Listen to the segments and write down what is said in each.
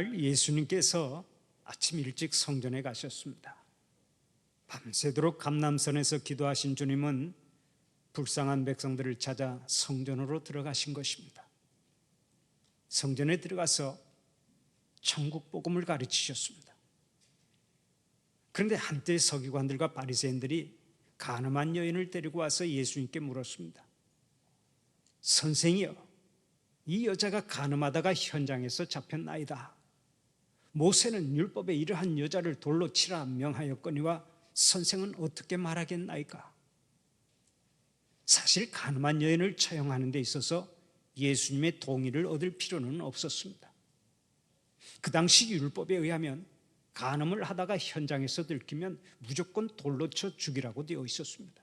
날 예수님께서 아침 일찍 성전에 가셨습니다. 밤새도록 감남선에서 기도하신 주님은 불쌍한 백성들을 찾아 성전으로 들어가신 것입니다. 성전에 들어가서 천국 복음을 가르치셨습니다. 그런데 한때 서기관들과 바리새인들이 가늠한 여인을 데리고 와서 예수님께 물었습니다. 선생이여, 이 여자가 가늠하다가 현장에서 잡혔나이다. 모세는 율법에 이러한 여자를 돌로 치라 명하였거니와 선생은 어떻게 말하겠나이까? 사실 가늠한 여인을 처형하는 데 있어서 예수님의 동의를 얻을 필요는 없었습니다. 그 당시 율법에 의하면 간음을 하다가 현장에서 들키면 무조건 돌로 쳐 죽이라고 되어 있었습니다.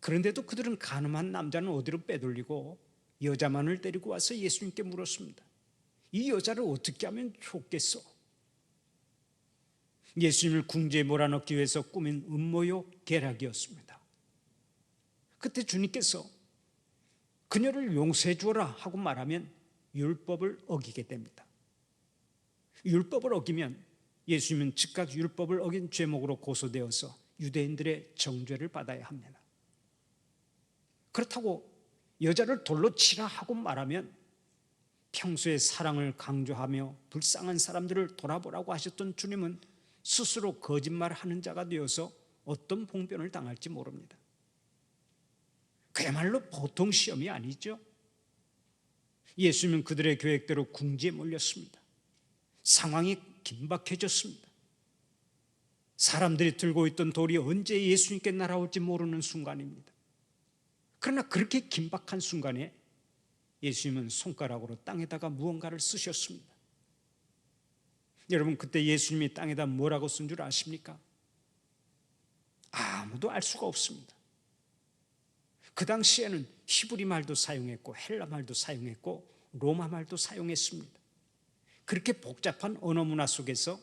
그런데도 그들은 간음한 남자는 어디로 빼돌리고 여자만을 데리고 와서 예수님께 물었습니다. 이 여자를 어떻게 하면 좋겠어? 예수님을 궁지에 몰아넣기 위해서 꾸민 음모요 계략이었습니다. 그때 주님께서 그녀를 용서해 주어라 하고 말하면 율법을 어기게 됩니다. 율법을 어기면 예수님은 즉각 율법을 어긴 죄목으로 고소되어서 유대인들의 정죄를 받아야 합니다. 그렇다고 여자를 돌로 치라 하고 말하면 평소에 사랑을 강조하며 불쌍한 사람들을 돌아보라고 하셨던 주님은 스스로 거짓말하는 자가 되어서 어떤 봉변을 당할지 모릅니다. 그야말로 보통 시험이 아니죠. 예수님은 그들의 계획대로 궁지에 몰렸습니다. 상황이 긴박해졌습니다. 사람들이 들고 있던 돌이 언제 예수님께 날아올지 모르는 순간입니다. 그러나 그렇게 긴박한 순간에 예수님은 손가락으로 땅에다가 무언가를 쓰셨습니다. 여러분 그때 예수님이 땅에다 뭐라고 쓴 줄 아십니까? 아무도 알 수가 없습니다. 그 당시에는 히브리 말도 사용했고 헬라 말도 사용했고 로마 말도 사용했습니다. 그렇게 복잡한 언어 문화 속에서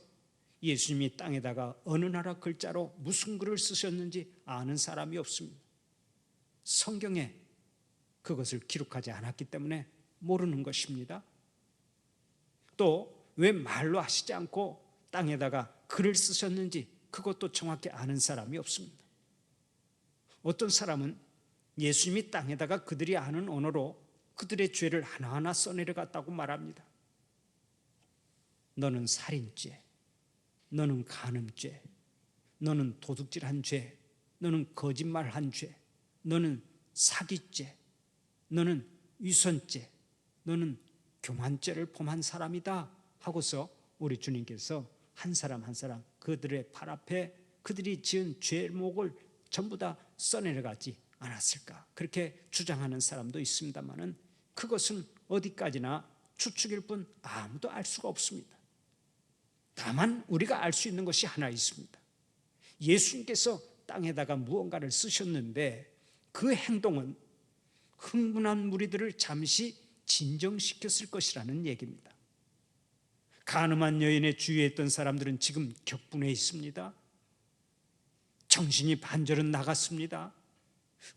예수님이 땅에다가 어느 나라 글자로 무슨 글을 쓰셨는지 아는 사람이 없습니다. 성경에 그것을 기록하지 않았기 때문에 모르는 것입니다. 또 왜 말로 하시지 않고 땅에다가 글을 쓰셨는지 그것도 정확히 아는 사람이 없습니다. 어떤 사람은 예수님이 땅에다가 그들이 아는 언어로 그들의 죄를 하나하나 써내려갔다고 말합니다. 너는 살인죄, 너는 간음죄, 너는 도둑질한 죄, 너는 거짓말한 죄, 너는 사기죄, 너는 위선죄, 너는 교만죄를 범한 사람이다 하고서 우리 주님께서 한 사람 한 사람 그들의 발 앞에 그들이 지은 죄목을 전부 다 써내려가지 않았을까 그렇게 주장하는 사람도 있습니다만은 그것은 어디까지나 추측일 뿐 아무도 알 수가 없습니다. 다만 우리가 알 수 있는 것이 하나 있습니다. 예수님께서 땅에다가 무언가를 쓰셨는데 그 행동은 흥분한 무리들을 잠시 진정시켰을 것이라는 얘기입니다. 가늠한 여인의 주위에 있던 사람들은 지금 격분해 있습니다. 정신이 반절은 나갔습니다.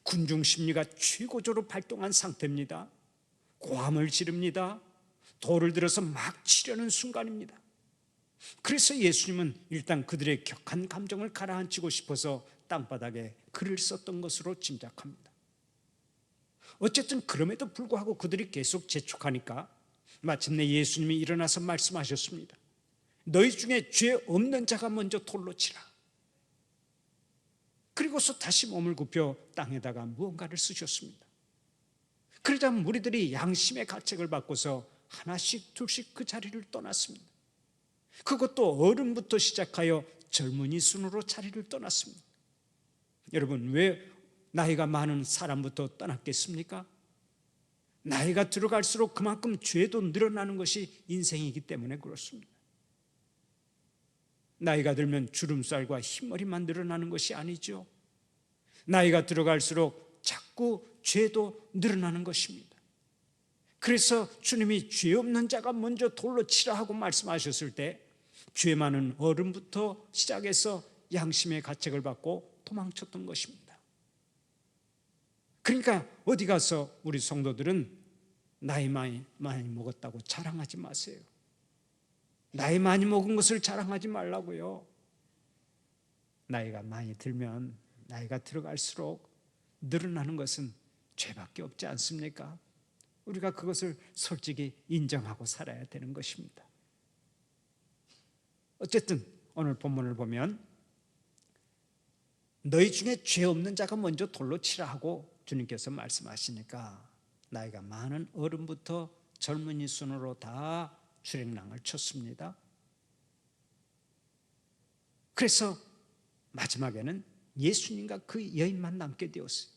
군중 심리가 최고조로 발동한 상태입니다. 고함을 지릅니다. 돌을 들어서 막 치려는 순간입니다. 그래서 예수님은 일단 그들의 격한 감정을 가라앉히고 싶어서 땅바닥에 글을 썼던 것으로 짐작합니다. 어쨌든 그럼에도 불구하고 그들이 계속 재촉하니까 마침내 예수님이 일어나서 말씀하셨습니다. 너희 중에 죄 없는 자가 먼저 돌로 치라. 그리고서 다시 몸을 굽혀 땅에다가 무언가를 쓰셨습니다. 그러자 무리들이 양심의 가책을 받고서 하나씩 둘씩 그 자리를 떠났습니다. 그것도 어른부터 시작하여 젊은이 순으로 자리를 떠났습니다. 여러분, 왜 나이가 많은 사람부터 떠났겠습니까? 나이가 들어갈수록 그만큼 죄도 늘어나는 것이 인생이기 때문에 그렇습니다. 나이가 들면 주름살과 흰머리만 늘어나는 것이 아니죠. 나이가 들어갈수록 자꾸 죄도 늘어나는 것입니다. 그래서 주님이 죄 없는 자가 먼저 돌로 치라 하고 말씀하셨을 때 죄 많은 어른부터 시작해서 양심의 가책을 받고 도망쳤던 것입니다. 그러니까 어디 가서 우리 성도들은 나이 많이, 많이 먹었다고 자랑하지 마세요. 나이 많이 먹은 것을 자랑하지 말라고요. 나이가 많이 들면 나이가 들어갈수록 늘어나는 것은 죄밖에 없지 않습니까? 우리가 그것을 솔직히 인정하고 살아야 되는 것입니다. 어쨌든 오늘 본문을 보면 너희 중에 죄 없는 자가 먼저 돌로 치라 하고 주님께서 말씀하시니까 나이가 많은 어른부터 젊은이 순으로 다 출행랑을 쳤습니다. 그래서 마지막에는 예수님과 그 여인만 남게 되었어요.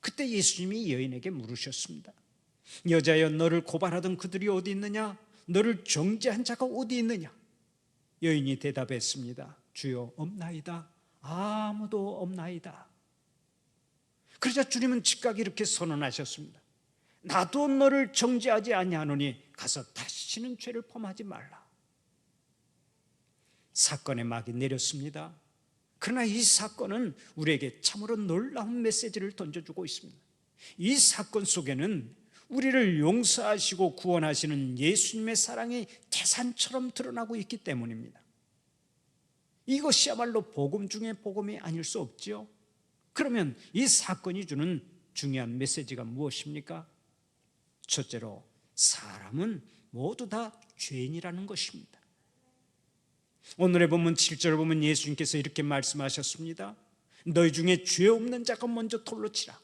그때 예수님이 여인에게 물으셨습니다. 여자여 너를 고발하던 그들이 어디 있느냐? 너를 정죄한 자가 어디 있느냐? 여인이 대답했습니다. 주여 없나이다. 아무도 없나이다. 그러자 주님은 즉각 이렇게 선언하셨습니다. 나도 너를 정죄하지 아니하노니 가서 다시는 죄를 범하지 말라. 사건의 막이 내렸습니다. 그러나 이 사건은 우리에게 참으로 놀라운 메시지를 던져주고 있습니다. 이 사건 속에는 우리를 용서하시고 구원하시는 예수님의 사랑이 태산처럼 드러나고 있기 때문입니다. 이것이야말로 복음 중에 복음이 아닐 수 없지요. 그러면 이 사건이 주는 중요한 메시지가 무엇입니까? 첫째로 사람은 모두 다 죄인이라는 것입니다. 오늘의 본문 7절을 보면 예수님께서 이렇게 말씀하셨습니다. 너희 중에 죄 없는 자가 먼저 돌로 치라.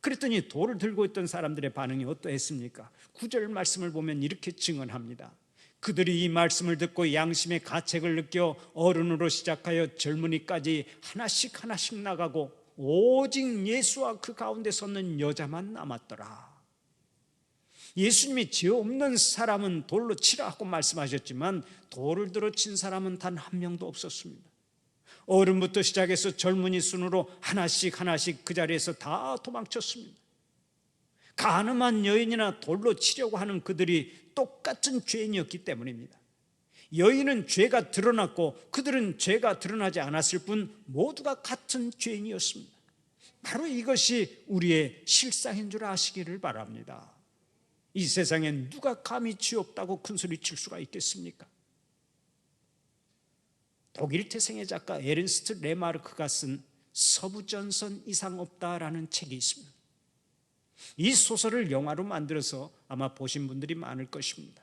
그랬더니 돌을 들고 있던 사람들의 반응이 어떠했습니까? 9절 말씀을 보면 이렇게 증언합니다. 그들이 이 말씀을 듣고 양심의 가책을 느껴 어른으로 시작하여 젊은이까지 하나씩 하나씩 나가고 오직 예수와 그 가운데 섰는 여자만 남았더라. 예수님이 죄 없는 사람은 돌로 치라 하고 말씀하셨지만 돌을 들어 친 사람은 단 한 명도 없었습니다. 어른부터 시작해서 젊은이 순으로 하나씩 하나씩 그 자리에서 다 도망쳤습니다. 가늠한 여인이나 돌로 치려고 하는 그들이 똑같은 죄인이었기 때문입니다. 여인은 죄가 드러났고 그들은 죄가 드러나지 않았을 뿐 모두가 같은 죄인이었습니다. 바로 이것이 우리의 실상인 줄 아시기를 바랍니다. 이 세상에 누가 감히 죄 없다고 큰 소리 칠 수가 있겠습니까? 독일 태생의 작가 에른스트 레마르크가 쓴 서부전선 이상 없다라는 책이 있습니다. 이 소설을 영화로 만들어서 아마 보신 분들이 많을 것입니다.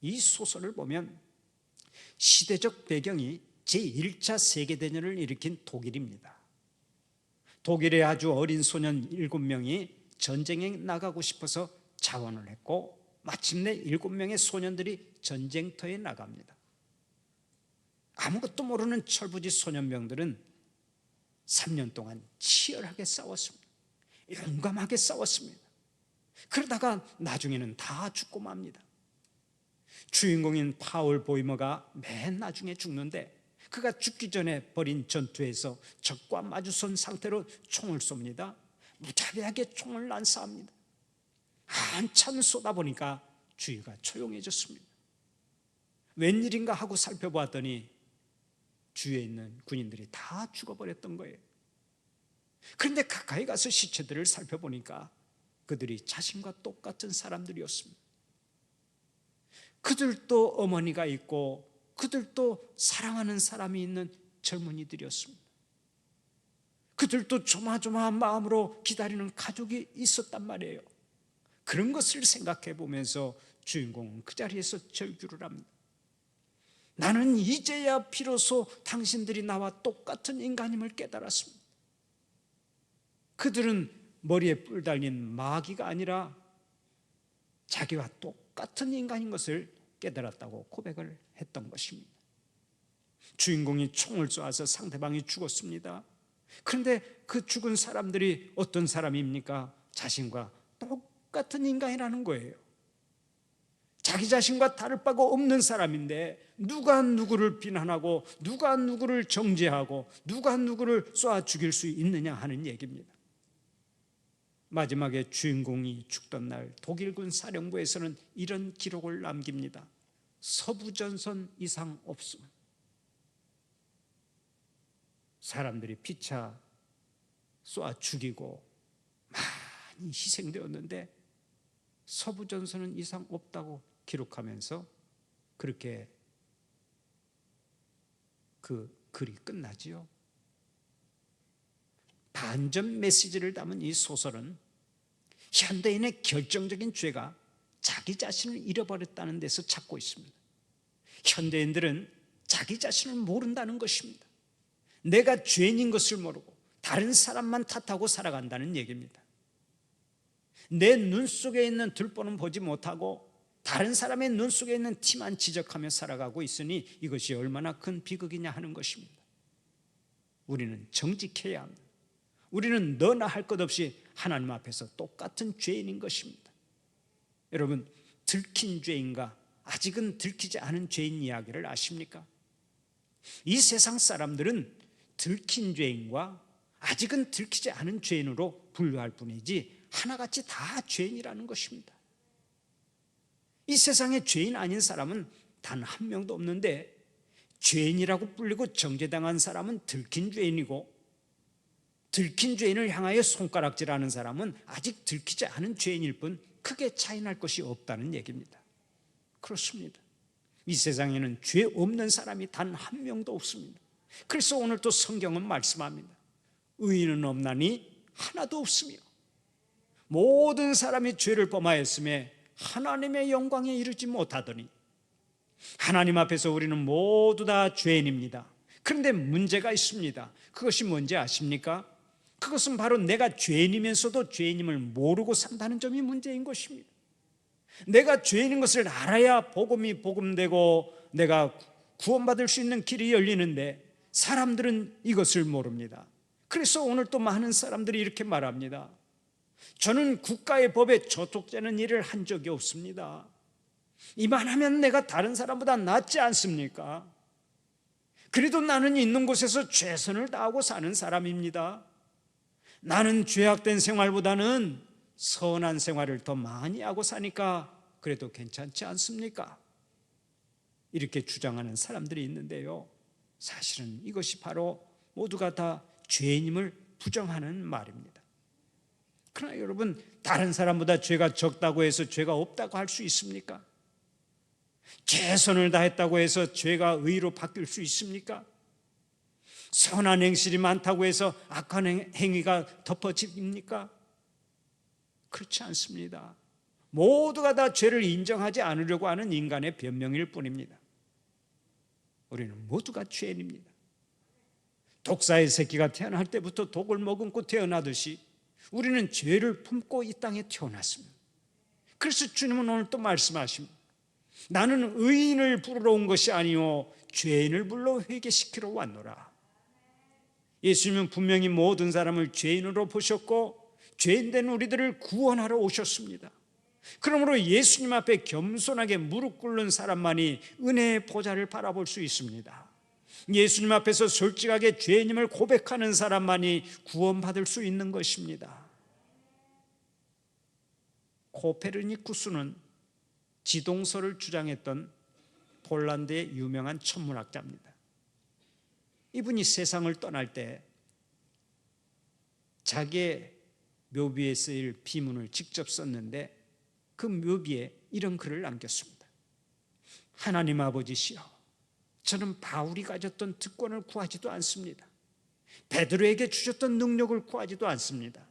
이 소설을 보면 시대적 배경이 제1차 세계대전을 일으킨 독일입니다. 독일의 아주 어린 소년 7명이 전쟁에 나가고 싶어서 자원을 했고 마침내 7명의 소년들이 전쟁터에 나갑니다. 아무것도 모르는 철부지 소년병들은 3년 동안 치열하게 싸웠습니다. 용감하게 싸웠습니다. 그러다가 나중에는 다 죽고 맙니다. 주인공인 파울 보이머가 맨 나중에 죽는데 그가 죽기 전에 벌인 전투에서 적과 마주선 상태로 총을 쏩니다. 무자비하게 총을 난사합니다. 한참 쏘다 보니까 주위가 조용해졌습니다. 웬일인가 하고 살펴보았더니 주위에 있는 군인들이 다 죽어버렸던 거예요. 그런데 가까이 가서 시체들을 살펴보니까 그들이 자신과 똑같은 사람들이었습니다. 그들도 어머니가 있고 그들도 사랑하는 사람이 있는 젊은이들이었습니다. 그들도 조마조마한 마음으로 기다리는 가족이 있었단 말이에요. 그런 것을 생각해 보면서 주인공은 그 자리에서 절규를 합니다. 나는 이제야 비로소 당신들이 나와 똑같은 인간임을 깨달았습니다. 그들은 머리에 뿔 달린 마귀가 아니라 자기와 똑 같은 인간인 것을 깨달았다고 고백을 했던 것입니다. 주인공이 총을 쏘아서 상대방이 죽었습니다. 그런데 그 죽은 사람들이 어떤 사람입니까? 자신과 똑같은 인간이라는 거예요. 자기 자신과 다를 바가 없는 사람인데 누가 누구를 비난하고 누가 누구를 정죄하고 누가 누구를 쏴 죽일 수 있느냐 하는 얘기입니다. 마지막에 주인공이 죽던 날 독일군 사령부에서는 이런 기록을 남깁니다. 서부 전선 이상 없음. 사람들이 피차 쏘아 죽이고 많이 희생되었는데 서부전서는 이상 없다고 기록하면서 그렇게 그 글이 끝나지요. 반전 메시지를 담은 이 소설은 현대인의 결정적인 죄가 자기 자신을 잃어버렸다는 데서 찾고 있습니다. 현대인들은 자기 자신을 모른다는 것입니다. 내가 죄인인 것을 모르고 다른 사람만 탓하고 살아간다는 얘기입니다. 내 눈 속에 있는 들보는 보지 못하고 다른 사람의 눈 속에 있는 티만 지적하며 살아가고 있으니 이것이 얼마나 큰 비극이냐 하는 것입니다. 우리는 정직해야 합니다. 우리는 너나 할 것 없이 하나님 앞에서 똑같은 죄인인 것입니다. 여러분, 들킨 죄인과 아직은 들키지 않은 죄인 이야기를 아십니까? 이 세상 사람들은 들킨 죄인과 아직은 들키지 않은 죄인으로 분류할 뿐이지 하나같이 다 죄인이라는 것입니다. 이 세상에 죄인 아닌 사람은 단 한 명도 없는데 죄인이라고 불리고 정죄당한 사람은 들킨 죄인이고 들킨 죄인을 향하여 손가락질하는 사람은 아직 들키지 않은 죄인일 뿐 크게 차이 날 것이 없다는 얘기입니다. 그렇습니다. 이 세상에는 죄 없는 사람이 단 한 명도 없습니다. 그래서 오늘 또 성경은 말씀합니다. 의인은 없나니 하나도 없으며 모든 사람이 죄를 범하였음에 하나님의 영광에 이르지 못하더니 하나님 앞에서 우리는 모두 다 죄인입니다. 그런데 문제가 있습니다. 그것이 뭔지 아십니까? 그것은 바로 내가 죄인이면서도 죄인임을 모르고 산다는 점이 문제인 것입니다. 내가 죄인인 것을 알아야 복음이 복음되고 내가 구원받을 수 있는 길이 열리는데 사람들은 이것을 모릅니다. 그래서 오늘 또 많은 사람들이 이렇게 말합니다. 저는 국가의 법에 저촉되는 일을 한 적이 없습니다. 이만하면 내가 다른 사람보다 낫지 않습니까? 그래도 나는 있는 곳에서 최선을 다하고 사는 사람입니다. 나는 죄악된 생활보다는 선한 생활을 더 많이 하고 사니까 그래도 괜찮지 않습니까? 이렇게 주장하는 사람들이 있는데요. 사실은 이것이 바로 모두가 다 죄인임을 부정하는 말입니다. 그러나 여러분, 다른 사람보다 죄가 적다고 해서 죄가 없다고 할 수 있습니까? 최선을 다했다고 해서 죄가 의로 바뀔 수 있습니까? 선한 행실이 많다고 해서 악한 행위가 덮어집니까? 그렇지 않습니다. 모두가 다 죄를 인정하지 않으려고 하는 인간의 변명일 뿐입니다. 우리는 모두가 죄인입니다. 독사의 새끼가 태어날 때부터 독을 머금고 태어나듯이 우리는 죄를 품고 이 땅에 태어났습니다. 그래서 주님은 오늘 또 말씀하십니다. 나는 의인을 부르러 온 것이 아니요 죄인을 불러 회개시키러 왔노라. 예수님은 분명히 모든 사람을 죄인으로 보셨고 죄인된 우리들을 구원하러 오셨습니다. 그러므로 예수님 앞에 겸손하게 무릎 꿇는 사람만이 은혜의 보좌를 바라볼 수 있습니다. 예수님 앞에서 솔직하게 죄인임을 고백하는 사람만이 구원받을 수 있는 것입니다. 코페르니쿠스는 지동설을 주장했던 폴란드의 유명한 천문학자입니다. 이분이 세상을 떠날 때 자기의 묘비에 쓰일 비문을 직접 썼는데 그 묘비에 이런 글을 남겼습니다. 하나님 아버지시여, 저는 바울이 가졌던 특권을 구하지도 않습니다. 베드로에게 주셨던 능력을 구하지도 않습니다.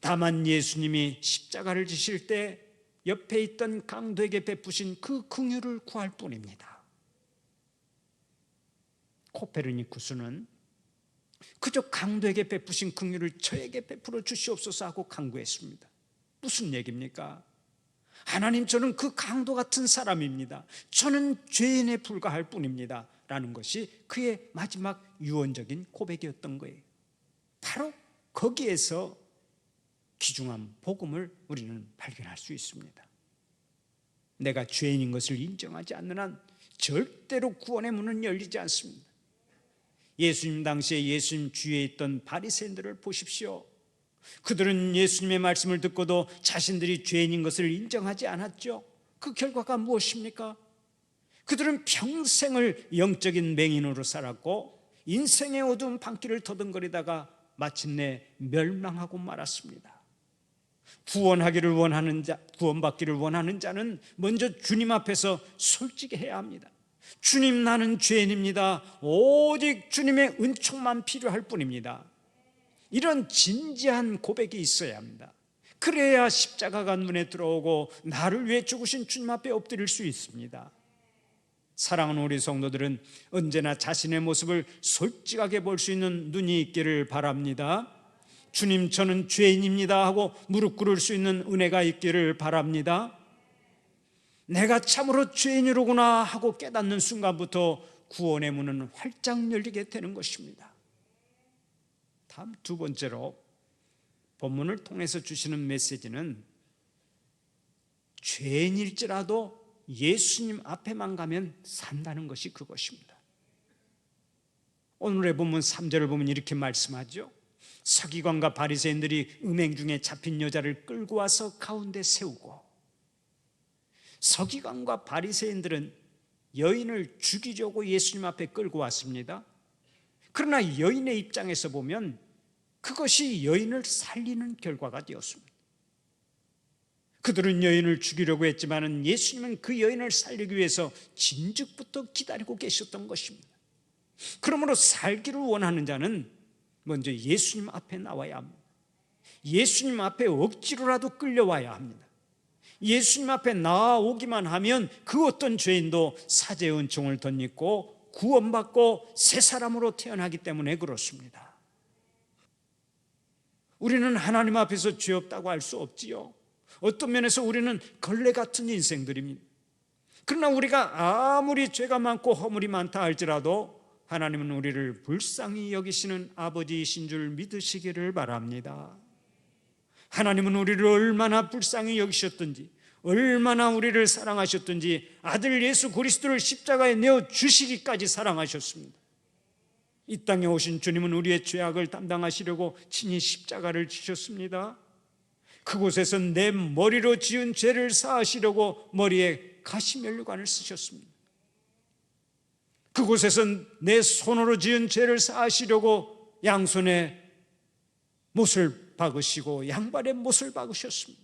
다만 예수님이 십자가를 지실 때 옆에 있던 강도에게 베푸신 그 긍휼을 구할 뿐입니다. 코페르니쿠스는 그저 강도에게 베푸신 긍휼을 저에게 베풀어 주시옵소서 하고 강구했습니다. 무슨 얘기입니까? 하나님 저는 그 강도 같은 사람입니다. 저는 죄인에 불과할 뿐입니다. 라는 것이 그의 마지막 유언적인 고백이었던 거예요. 바로 거기에서 귀중한 복음을 우리는 발견할 수 있습니다. 내가 죄인인 것을 인정하지 않는 한 절대로 구원의 문은 열리지 않습니다. 예수님 당시에 예수님 주위에 있던 바리새인들을 보십시오. 그들은 예수님의 말씀을 듣고도 자신들이 죄인인 것을 인정하지 않았죠. 그 결과가 무엇입니까? 그들은 평생을 영적인 맹인으로 살았고 인생의 어두운 방길을 터듬거리다가 마침내 멸망하고 말았습니다. 구원하기를 원하는 자, 구원받기를 원하는 자는 먼저 주님 앞에서 솔직해야 합니다. 주님 나는 죄인입니다. 오직 주님의 은총만 필요할 뿐입니다. 이런 진지한 고백이 있어야 합니다. 그래야 십자가가 눈에 들어오고 나를 위해 죽으신 주님 앞에 엎드릴 수 있습니다. 사랑하는 우리 성도들은 언제나 자신의 모습을 솔직하게 볼 수 있는 눈이 있기를 바랍니다. 주님, 저는 죄인입니다 하고 무릎 꿇을 수 있는 은혜가 있기를 바랍니다. 내가 참으로 죄인이로구나 하고 깨닫는 순간부터 구원의 문은 활짝 열리게 되는 것입니다. 다음 두 번째로 본문을 통해서 주시는 메시지는 죄인일지라도 예수님 앞에만 가면 산다는 것이 그것입니다. 오늘의 본문 3절을 보면 이렇게 말씀하죠. 서기관과 바리새인들이 음행 중에 잡힌 여자를 끌고 와서 가운데 세우고 서기관과 바리새인들은 여인을 죽이려고 예수님 앞에 끌고 왔습니다. 그러나 여인의 입장에서 보면 그것이 여인을 살리는 결과가 되었습니다. 그들은 여인을 죽이려고 했지만은 예수님은 그 여인을 살리기 위해서 진즉부터 기다리고 계셨던 것입니다. 그러므로 살기를 원하는 자는 먼저 예수님 앞에 나와야 합니다. 예수님 앞에 억지로라도 끌려와야 합니다. 예수님 앞에 나오기만 하면 그 어떤 죄인도 사죄의 은총을 덧입고 구원받고 새 사람으로 태어나기 때문에 그렇습니다. 우리는 하나님 앞에서 죄 없다고 할 수 없지요. 어떤 면에서 우리는 걸레 같은 인생들입니다. 그러나 우리가 아무리 죄가 많고 허물이 많다 할지라도 하나님은 우리를 불쌍히 여기시는 아버지이신 줄 믿으시기를 바랍니다. 하나님은 우리를 얼마나 불쌍히 여기셨든지 얼마나 우리를 사랑하셨든지 아들 예수 그리스도를 십자가에 내어 주시기까지 사랑하셨습니다. 이 땅에 오신 주님은 우리의 죄악을 담당하시려고 친히 십자가를 지셨습니다. 그곳에서 내 머리로 지은 죄를 사하시려고 머리에 가시면류관을 쓰셨습니다. 그곳에서 내 손으로 지은 죄를 사하시려고 양손에 못을 박으시고 양발에 못을 박으셨습니다.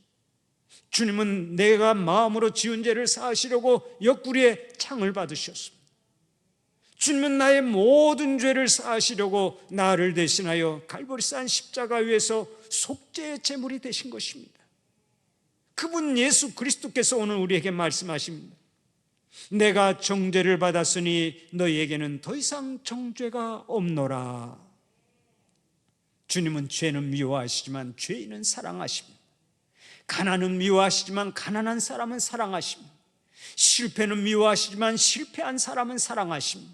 주님은 내가 마음으로 지은 죄를 사하시려고 옆구리에 창을 받으셨습니다. 주님은 나의 모든 죄를 사하시려고 나를 대신하여 갈보리산 십자가 위에서 속죄의 제물이 되신 것입니다. 그분 예수 그리스도께서 오늘 우리에게 말씀하십니다. 내가 정죄를 받았으니 너희에게는 더 이상 정죄가 없노라. 주님은 죄는 미워하시지만 죄인은 사랑하십니다. 가난은 미워하시지만 가난한 사람은 사랑하십니다. 실패는 미워하시지만 실패한 사람은 사랑하십니다.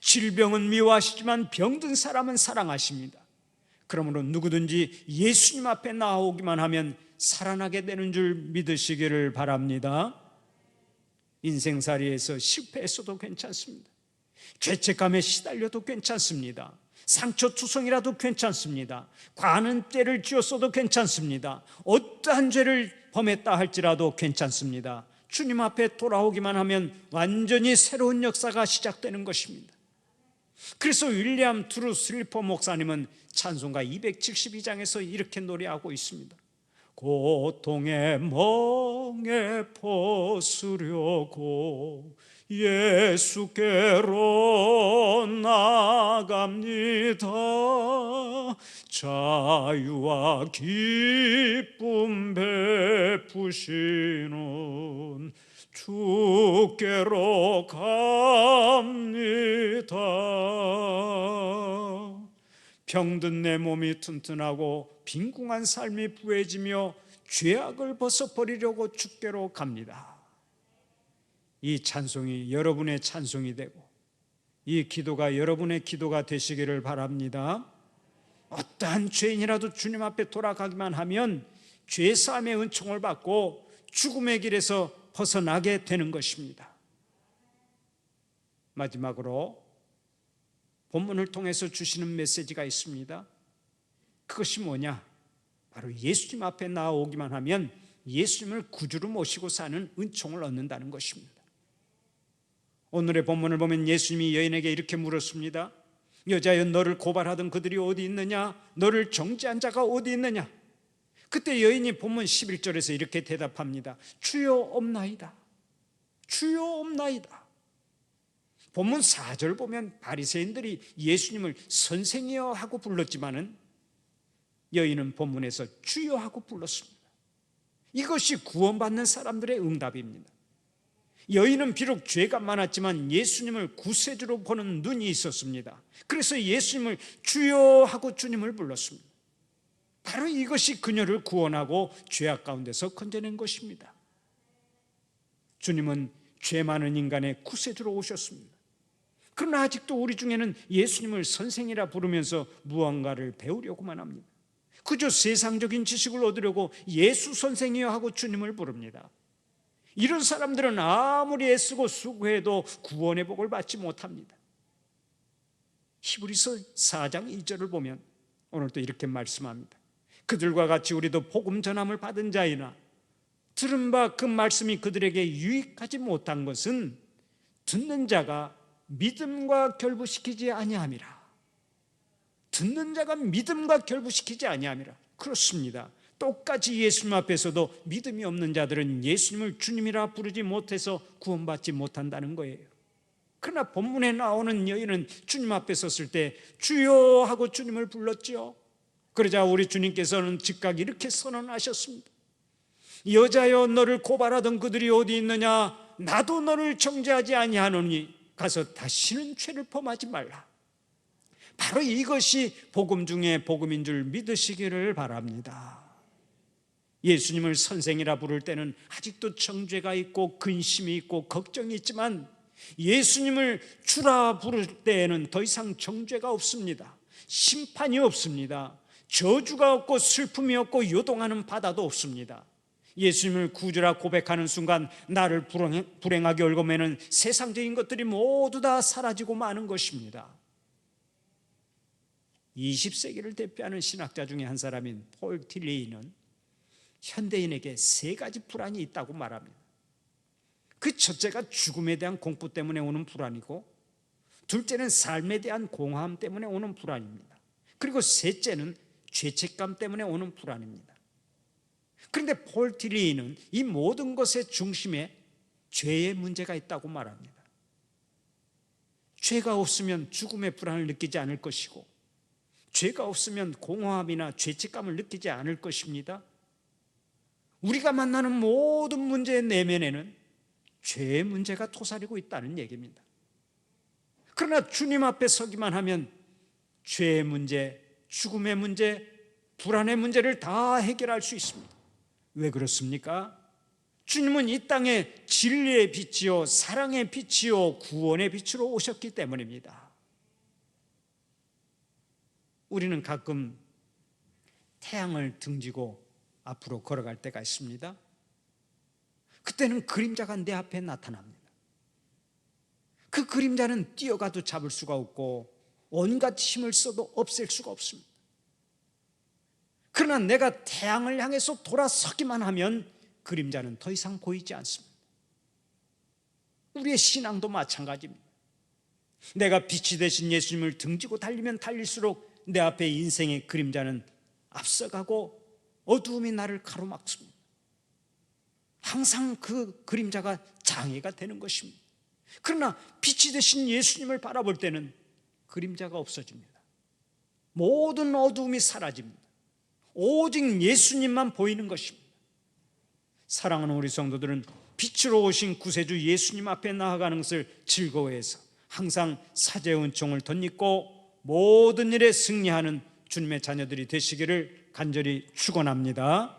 질병은 미워하시지만 병든 사람은 사랑하십니다. 그러므로 누구든지 예수님 앞에 나오기만 하면 살아나게 되는 줄 믿으시기를 바랍니다. 인생살이에서 실패했어도 괜찮습니다. 죄책감에 시달려도 괜찮습니다. 상처투성이라도 괜찮습니다. 과는 죄를 지었어도 괜찮습니다. 어떠한 죄를 범했다 할지라도 괜찮습니다. 주님 앞에 돌아오기만 하면 완전히 새로운 역사가 시작되는 것입니다. 그래서 윌리엄 트루 슬리퍼 목사님은 찬송가 272장에서 이렇게 노래하고 있습니다. 고통의 멍에 벗으려고 예수께로 나갑니다. 자유와 기쁨 베푸시는 주께로 갑니다. 병든 내 몸이 튼튼하고 빈궁한 삶이 부해지며 죄악을 벗어버리려고 주께로 갑니다. 이 찬송이 여러분의 찬송이 되고 이 기도가 여러분의 기도가 되시기를 바랍니다. 어떠한 죄인이라도 주님 앞에 돌아가기만 하면 죄 사함의 은총을 받고 죽음의 길에서 벗어나게 되는 것입니다. 마지막으로 본문을 통해서 주시는 메시지가 있습니다. 그것이 뭐냐? 바로 예수님 앞에 나오기만 하면 예수님을 구주로 모시고 사는 은총을 얻는다는 것입니다. 오늘의 본문을 보면 예수님이 여인에게 이렇게 물었습니다. 여자여 너를 고발하던 그들이 어디 있느냐? 너를 정죄한 자가 어디 있느냐? 그때 여인이 본문 11절에서 이렇게 대답합니다. 주여 없나이다. 주여 없나이다. 본문 4절 보면 바리새인들이 예수님을 선생이여 하고 불렀지만은 여인은 본문에서 주여 하고 불렀습니다. 이것이 구원받는 사람들의 응답입니다. 여인은 비록 죄가 많았지만 예수님을 구세주로 보는 눈이 있었습니다. 그래서 예수님을 주여 하고 주님을 불렀습니다. 바로 이것이 그녀를 구원하고 죄악 가운데서 건져낸 것입니다. 주님은 죄 많은 인간의 구세주로 오셨습니다. 그러나 아직도 우리 중에는 예수님을 선생이라 부르면서 무언가를 배우려고만 합니다. 그저 세상적인 지식을 얻으려고 예수 선생이여 하고 주님을 부릅니다. 이런 사람들은 아무리 애쓰고 수고해도 구원의 복을 받지 못합니다. 히브리서 4장 2절을 보면 오늘도 이렇게 말씀합니다. 그들과 같이 우리도 복음 전함을 받은 자이나 들은 바 그 말씀이 그들에게 유익하지 못한 것은 듣는 자가 믿음과 결부시키지 아니함이라. 듣는 자가 믿음과 결부시키지 아니함이라. 그렇습니다. 똑같이 예수님 앞에서도 믿음이 없는 자들은 예수님을 주님이라 부르지 못해서 구원받지 못한다는 거예요. 그러나 본문에 나오는 여인은 주님 앞에 섰을 때 주여 하고 주님을 불렀지요. 그러자 우리 주님께서는 즉각 이렇게 선언하셨습니다. 여자여 너를 고발하던 그들이 어디 있느냐 나도 너를 정죄하지 아니하노니 가서 다시는 죄를 범하지 말라. 바로 이것이 복음 중에 복음인 줄 믿으시기를 바랍니다. 예수님을 선생이라 부를 때는 아직도 정죄가 있고 근심이 있고 걱정이 있지만 예수님을 주라 부를 때에는 더 이상 정죄가 없습니다. 심판이 없습니다. 저주가 없고 슬픔이 없고 요동하는 바다도 없습니다. 예수님을 구주라 고백하는 순간 나를 불행 하게 얽어매는 세상적인 것들이 모두 다 사라지고 마는 것입니다. 20세기를 대표하는 신학자 중에 한 사람인 폴 틸레이는 현대인에게 세 가지 불안이 있다고 말합니다. 그 첫째가 죽음에 대한 공포 때문에 오는 불안이고, 둘째는 삶에 대한 공허함 때문에 오는 불안입니다. 그리고 셋째는 죄책감 때문에 오는 불안입니다. 그런데 폴 틸리는 이 모든 것의 중심에 죄의 문제가 있다고 말합니다. 죄가 없으면 죽음의 불안을 느끼지 않을 것이고, 죄가 없으면 공허함이나 죄책감을 느끼지 않을 것입니다. 우리가 만나는 모든 문제의 내면에는 죄의 문제가 토사리고 있다는 얘기입니다. 그러나 주님 앞에 서기만 하면 죄의 문제, 죽음의 문제, 불안의 문제를 다 해결할 수 있습니다. 왜 그렇습니까? 주님은 이 땅에 진리의 빛이요, 사랑의 빛이요, 구원의 빛으로 오셨기 때문입니다. 우리는 가끔 태양을 등지고 앞으로 걸어갈 때가 있습니다. 그때는 그림자가 내 앞에 나타납니다. 그 그림자는 뛰어가도 잡을 수가 없고 온갖 힘을 써도 없앨 수가 없습니다. 그러나 내가 태양을 향해서 돌아서기만 하면 그림자는 더 이상 보이지 않습니다. 우리의 신앙도 마찬가지입니다. 내가 빛이 되신 예수님을 등지고 달리면 달릴수록 내 앞에 인생의 그림자는 앞서가고 어두움이 나를 가로막습니다. 항상 그 그림자가 장애가 되는 것입니다. 그러나 빛이 되신 예수님을 바라볼 때는 그림자가 없어집니다. 모든 어두움이 사라집니다. 오직 예수님만 보이는 것입니다. 사랑하는 우리 성도들은 빛으로 오신 구세주 예수님 앞에 나아가는 것을 즐거워해서 항상 사제의 은총을 덧입고 모든 일에 승리하는 주님의 자녀들이 되시기를 간절히 축원합니다.